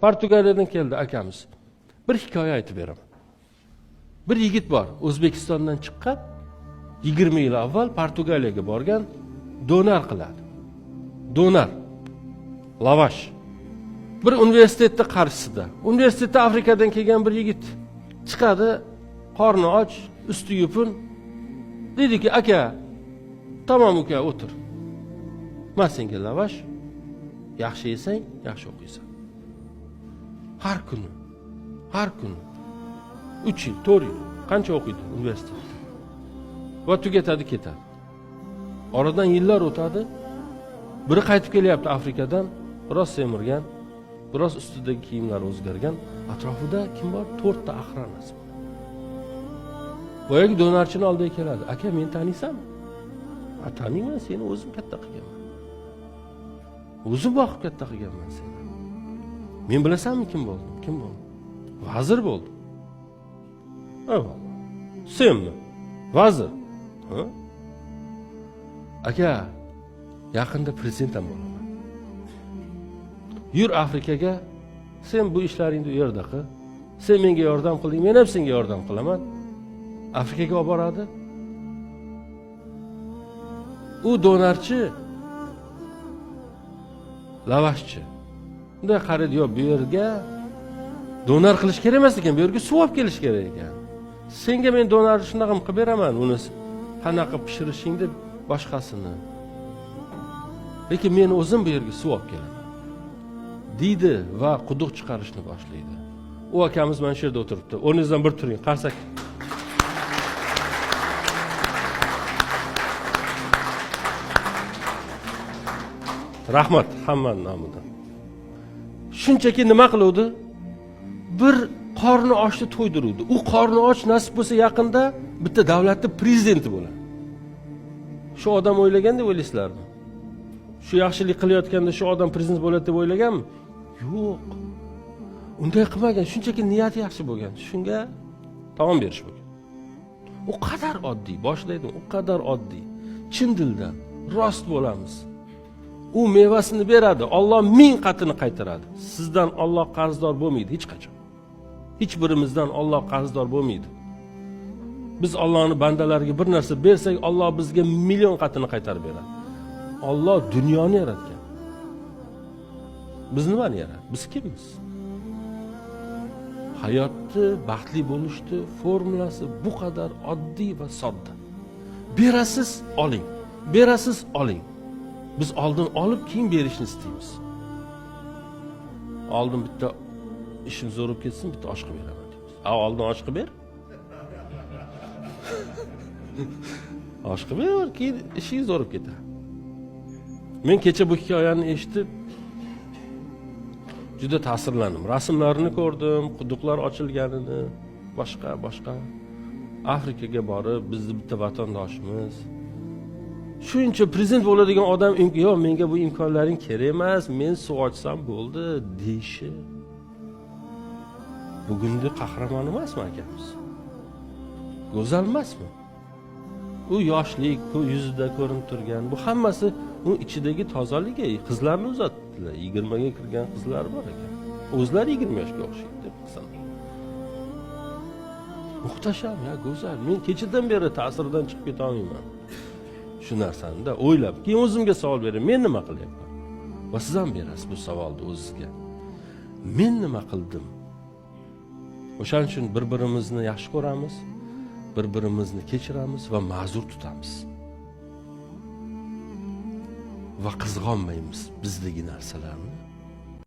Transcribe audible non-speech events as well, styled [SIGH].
portugaliyadan keldi akamiz. Bir hikoya aytib beraman bir yigit bor o'zbekistondan chiqqan yigirma yil avval portugaliyaga borgan donar qiladi. Donar. Lavash. Bir universitetni qarshisida universitetda afrikadan kelgan bir yigit chiqadi qorni och usti yupun. Deydiki aka tamom uka o'tir. Man senga lavash. Yaxshi yesang yaxshi o'qiysan har kuni har kuni. Uch yil to'rt yil. Qancha o'qiydi universitetda? Va tugatadi ketadi. Oradan yillar o'tadi. Biri qaytib kelyapti afrikadan biroz semirgan biroz ustidagi kiyimlari o'zgargan. Atrofida kim bor? To'rtta aqronasi bor. Boyagi donarchini oldiga keladi. Aka meni taniysanmi? Taniyman seni o'zim katta qilganman. O'zim boqib katta qilganman seni. Men bilasanmi kim bo'ldim kim bo'ldim vazir bo'ldim senmi vazir ha? aka yaqinda prezident ham bo'laman yur afrikaga sen bu ishlaringni u yerda qil sen menga yordam qilding men ham senga yordam qilaman afrikaga olib boradi u donarchi lavashchi bunday qaraydi yo bu yerga donar qilish kerak emas ekan bu yerga suv olib kelish kerak ekan. Senga men donar shunaqa qilib beraman uni qanaqa pishirishingni boshqasini. Lekin men o'zim bu yerga suv olib kelaman. Deydi va quduq chiqarishni boshlaydi. U akamiz mana shu yerda o'tiribdi. O'rningizdan bir turing qarsak. Rahmat hammani nomidan. Shunchaki nima qiluvdi? Bir qorni ochni to'ydiruvdi. U qorni och nasib bo'lsa yaqinda bitta davlatni prezidenti bo'ladi. Shu odam o'ylagan deb o'ylaysizlarmi? Shu yaxshilik qilayotganda shu odam prezident bo'ladi deb o'ylaganmi? Yo'q. Unday qilmagan shunchaki niyati yaxshi bo'lgan. Shunga taom berish bo'lgan. U qadar oddiy boshida aytdim u qadar oddiy. Chin dildan rost bo'lamiz. U mevasini beradi olloh ming qatini qaytaradi. Sizdan olloh qarzdor bo'lmaydi hech qachon. Hech birimizdan olloh qarzdor bo'lmaydi. Biz ollohni bandalariga bir narsa bersak olloh bizga million qatini qaytarib beradi. Olloh dunyoni yaratgan. Biz nimani yaratdi biz kimmiz? Hayotni baxtli bo'lishni formulasi bu qadar oddiy va sodda. Berasiz oling berasiz oling biz oldin olib keyin berishni istaymiz oldin bitta ishim zo'r bo'lib ketsin bitta osh qilib beraman deymiz a oldin osh qilib ber osh [LAUGHS] qilib ber keyin ishing zo'r bo'lib ketadi men kecha bu hikoyani eshitib juda ta'sirlandim rasmlarini ko'rdim quduqlar ochilganini boshqa boshqa afrikaga borib bizni bitta vatandoshimiz shuncha prezident bo'ladigan odam yo'q menga bu imkonlaring kerak emas men suv ochsam bo'ldi deyishi bugungi qahramon emasmi akamiz? Go'zal emasmi? U yoshlik bu yuzida ko'rinib turgan bu hammasi u ichidagi tozaligi qizlarni uzatdilar. Yigirmaga kirgan qizlar bor ekan. O'zlari yigirma yoshga o'xshaydi qilsam muhtasham ya go'zal. Men kechadan beri ta'siridan chiqib ketolmayman shu narsani-da o'ylab keyin o'zimga savol beraman men nima qilyapman? Va siz ham berasiz bu savolni o'zizga. Men nima qildim? O'shaning uchun bir birimizni yaxshi ko'ramiz bir birimizni kechiramiz va ma'zur tutamiz. Va qizg'onmaymiz bizdagi narsalarni.